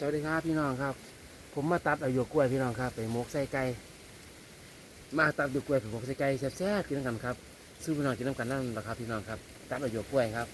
สวัสดีครับพี่น้องครับ ผมมาตัดเอาหยวกกล้วยพี่น้องครับไปหมกใส่ไก่มาตัดหยวกกล้วยไปหมกใส่ไก่แซ่บๆกินน้ำกันครับซื้อพี่น้องกินน้ำกันนั่นแหละครับพี่น้องครับตัดเอาหยวกกล้วยครับ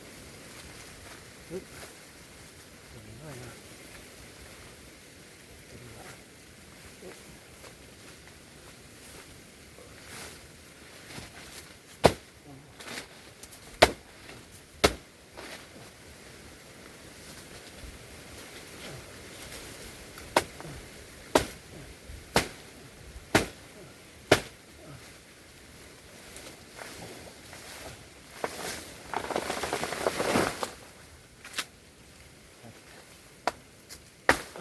พี่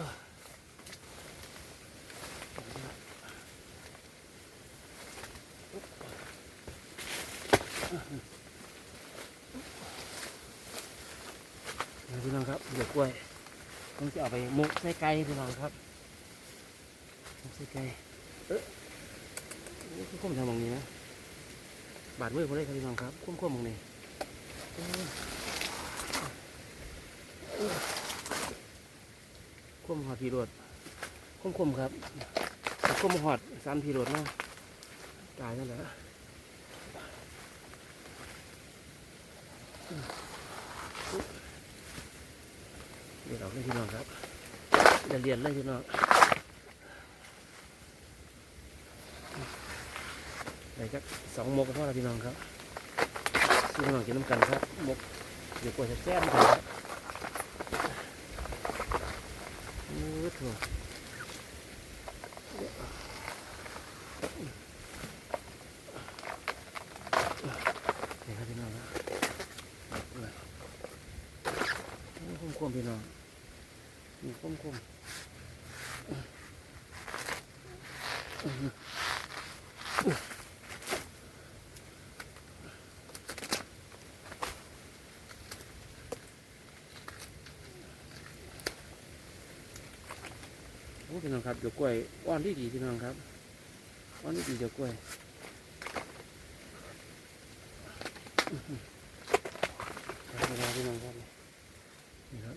น้องครับหยวกกล้วยผมจะเอาไปหมกใส่ไก่พี่น้องครับหมกใส่ไก่เอ๊ะคุ้มๆทำตรงนี้นะบาดมือผมเลยครับพี่น้องครับคุ้มๆตรงนี้ คุ้มหอดพีโรดคุ้มๆครับคุ้มหอดสามพีโรดเนาะตายนั่นแหละเดี๋ยวเราเลยพี่น้องครับเดี๋ยวเรียนเลยพี่น้องไหนจักสองมกก็พอแล้วพี่น้องครับพี่น้องกินน้ำกันครับมกเดี๋ยวกว่าจะแซ่บกันครับโอ้โหเดี๋ยวครับพี่น้องคมคมพี่น้องนี่คุ้มคม อ้พี่น้องครับเดี๋ยวกล้วยอ่อนดีดีพี่น้องครับอ่อนดีดีเดี๋ยวกล้วยครับพี่น้องพี่น้องครับนี่ครับ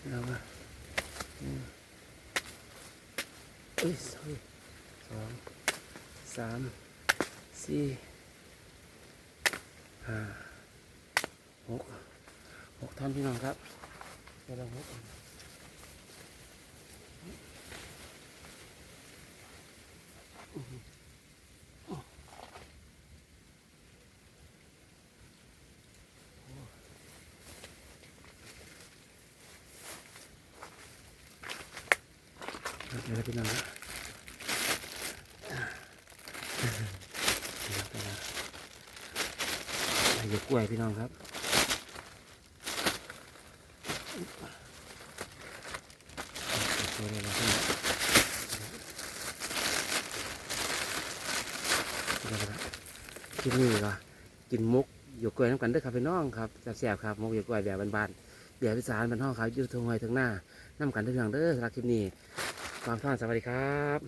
พี่น้องมาเอ้ยสองสองสามสี่ห้าหกหกท่านพี่น้องครับเดี๋ยวเราหก เดี๋ยวเราพี่น้องนะเดี๋ยวกล้วยพี่น้องครับที่นี่ก็กินมุกอยู่กล้วยน้ำกันด้วยครับพี่น้องครับแซ่บๆครับมุกอยู่กล้วยแบบบานๆแบบพิสานบ้านห้องครับยืดทงไว้ทางหน้าน้ำกันเด้วยพี่น้องเด้อสำหรับคลิปนี้ ความฟังสวัสดีครับ